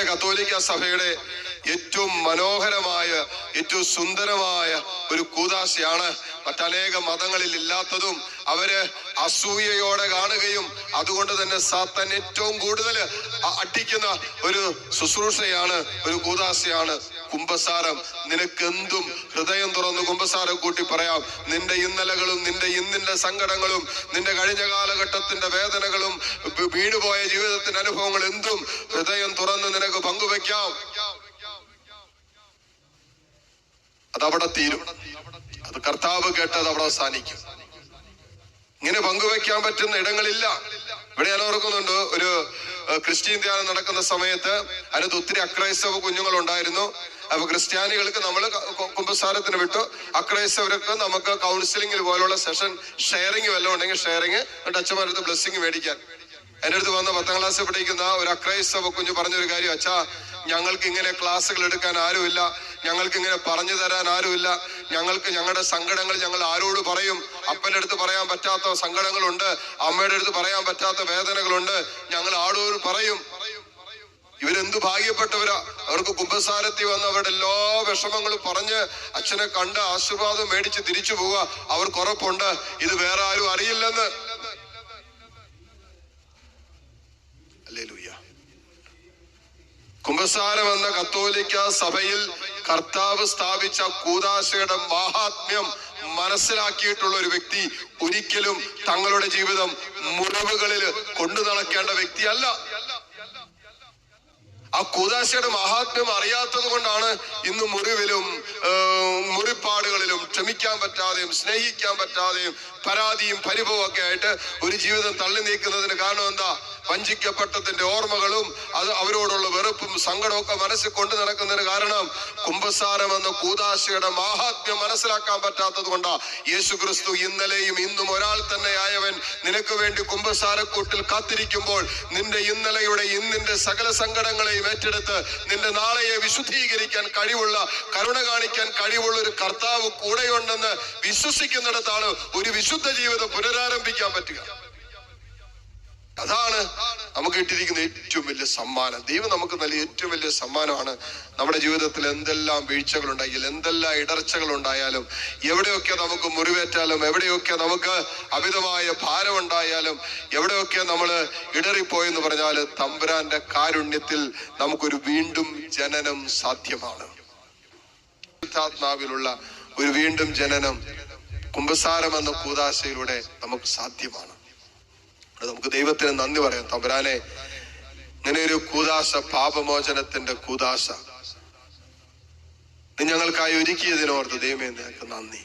നമ്മുടെ കത്തോലിക്ക സഭയുടെ ഏറ്റവും മനോഹരമായ ഏറ്റവും സുന്ദരമായ ഒരു കൂതാശയാണ് മറ്റനേക മതങ്ങളിൽ ഇല്ലാത്തതും അവർ അസൂയയോടെ കാണുകയും അതുകൊണ്ട് തന്നെ സാത്താൻ ഏറ്റവും കൂടുതൽ അട്ടിക്കുന്ന ഒരു ശുശ്രൂഷയാണ് ഒരു കൂതാശയാണ് കുംഭസാരം. നിനക്കെന്തും ഹൃദയം തുറന്ന് കുംഭസാരം കൂട്ടി പറയാം. നിന്റെ ഇന്നലകളും നിന്റെ ഇന്നിന്റെ സങ്കടങ്ങളും നിന്റെ കഴിഞ്ഞ കാലഘട്ടത്തിന്റെ വേദനകളും വി- വീണുപോയ ജീവിതത്തിന്റെ അനുഭവങ്ങൾ എന്തും ഹൃദയം തുറന്ന് നിനക്ക് പങ്കുവെക്കാം. അതവിടെ തീരും. അത് കർത്താവ് കേട്ടത് അവിടെ അവസാനിക്കും. ഇങ്ങനെ പങ്കുവെക്കാൻ പറ്റുന്ന ഇടങ്ങളില്ല. ഇവിടെ ഞാൻ ഓർക്കുന്നുണ്ട് ഒരു ക്രിസ്ത്യൻ ധ്യാനം നടക്കുന്ന സമയത്ത് അതിനകത്ത് ഒത്തിരി അക്രൈസ്തവ കുഞ്ഞുങ്ങൾ ഉണ്ടായിരുന്നു അപ്പൊ ക്രിസ്ത്യാനികൾക്ക് നമ്മൾ കുംഭസാരത്തിന് വിട്ടു. അക്രൈസ്തവർക്ക് നമുക്ക് കൗൺസിലിംഗ് പോലുള്ള സെഷൻ ഷെയറിംഗ് വല്ലതും ഉണ്ടെങ്കിൽ ഷെയറിംഗ് എന്നിട്ട് അച്ഛന്മാരടുത്ത് ബ്ലെസ്സിങ് മേടിക്കാൻ. എന്റെ അടുത്ത് വന്ന പത്താം ക്ലാസ് പഠിക്കുന്ന ഒരു അക്രൈസ്തവ കുഞ്ഞു പറഞ്ഞൊരു കാര്യം അച്ഛാ ഞങ്ങൾക്ക് ഇങ്ങനെ ക്ലാസ്സുകൾ എടുക്കാൻ ആരുമില്ല. ഞങ്ങൾക്ക് ഇങ്ങനെ പറഞ്ഞു തരാൻ ആരുമില്ല. ഞങ്ങൾക്ക് ഞങ്ങളുടെ സങ്കടങ്ങൾ ഞങ്ങൾ ആരോട് പറയും? അപ്പന്റെ അടുത്ത് പറയാൻ പറ്റാത്ത സങ്കടങ്ങളുണ്ട്. അമ്മയുടെ അടുത്ത് പറയാൻ പറ്റാത്ത വേദനകളുണ്ട്. ഞങ്ങൾ ആരോട് പറയും. ഇവരെന്ത് ഭാഗ്യപ്പെട്ടവരാ? അവർക്ക് കുംഭസാരത്തിൽ വന്ന് അവരുടെ എല്ലാ വിഷമങ്ങളും പറഞ്ഞ് അച്ഛനെ കണ്ട് ആശീർവാദം മേടിച്ച് തിരിച്ചു പോവുക. അവർക്ക് ഉറപ്പുണ്ട്. ഇത് വേറെ ആരും അറിയില്ലെന്ന്. കുംഭസാരം എന്ന കത്തോലിക്ക സഭയിൽ കർത്താവ് സ്ഥാപിച്ച കൂതാശയുടെ മഹാത്മ്യം മനസ്സിലാക്കിയിട്ടുള്ള ഒരു വ്യക്തി ഒരിക്കലും തങ്ങളുടെ ജീവിതം മുറിവുകളിൽ കൊണ്ടു നടക്കേണ്ട വ്യക്തിയല്ല. ആ കൂതാശയുടെ മഹാത്മ്യം അറിയാത്തത് കൊണ്ടാണ് ഇന്ന് മുറിവിലും മുറിപ്പാടുകളിലും ക്ഷമിക്കാൻ പറ്റാതെയും സ്നേഹിക്കാൻ പറ്റാതെയും പരാതിയും പരിഭവം ഒക്കെ ആയിട്ട് ഒരു ജീവിതം തള്ളി നീക്കുന്നതിന് കാരണം എന്താ? വഞ്ചിക്കപ്പെട്ടതിന്റെ ഓർമ്മകളും അത് അവരോടുള്ള വെറുപ്പും സങ്കടമൊക്കെ മനസ്സിൽ കൊണ്ടു നടക്കുന്നതിന് കാരണം കുംഭസാരം എന്ന കൂതാശയുടെ മാഹാത്മ്യം മനസ്സിലാക്കാൻ പറ്റാത്തത് കൊണ്ടാ യേശു ക്രിസ്തു ഇന്നലെയും ഇന്നും ഒരാൾ തന്നെ ആയവൻ. നിനക്ക് വേണ്ടി കുംഭസാരക്കൂട്ടിൽ കാത്തിരിക്കുമ്പോൾ നിന്റെ ഇന്നലെയുടെ ഇന്നിന്റെ സകല സങ്കടങ്ങളെയും ഏറ്റെടുത്ത് നിന്റെ നാളെയെ വിശുദ്ധീകരിക്കാൻ കഴിവുള്ള കരുണ കാണിക്കാൻ കഴിവുള്ള ഒരു കർത്താവ് കൂടെയുണ്ടെന്ന് വിശ്വസിക്കുന്നിടത്താണ് ഒരു വിശുദ്ധ ജീവിതം പുനരാരംഭിക്കാൻ പറ്റുക. അതാണ് നമുക്ക് കിട്ടിയിരിക്കുന്ന ഏറ്റവും വലിയ സമ്മാനം. ദൈവം നമുക്ക് നൽകിയ ഏറ്റവും വലിയ സമ്മാനമാണ് നമ്മുടെ ജീവിതത്തിൽ എന്തെല്ലാം വീഴ്ചകൾ ഉണ്ടായാലും എന്തെല്ലാം ഇടർച്ചകൾ ഉണ്ടായാലും എവിടെയൊക്കെ നമുക്ക് മുറിവേറ്റാലും എവിടെയൊക്കെ നമുക്ക് അമിതമായ ഭാരം ഉണ്ടായാലും എവിടെയൊക്കെ നമ്മൾ ഇടറിപ്പോയെന്ന് പറഞ്ഞാൽ തമ്പുരാന്റെ കാരുണ്യത്തിൽ നമുക്കൊരു വീണ്ടും ജനനം സാധ്യമാണ്. ആത്മാവിലുള്ള ഒരു വീണ്ടും ജനനം കുംഭസാരം എന്ന കൂതാശയിലൂടെ നമുക്ക് സാധ്യമാണ്. നമുക്ക് ദൈവത്തിന് നന്ദി പറയാം. തമ്പുരാനെ ഇങ്ങനെ ഒരു കൂതാശ പാപമോചനത്തിന്റെ കൂതാശ ഞങ്ങൾക്കായി ഒരുക്കിയതിനോർത്ത് ദൈവമേ നിനക്ക് നന്ദി.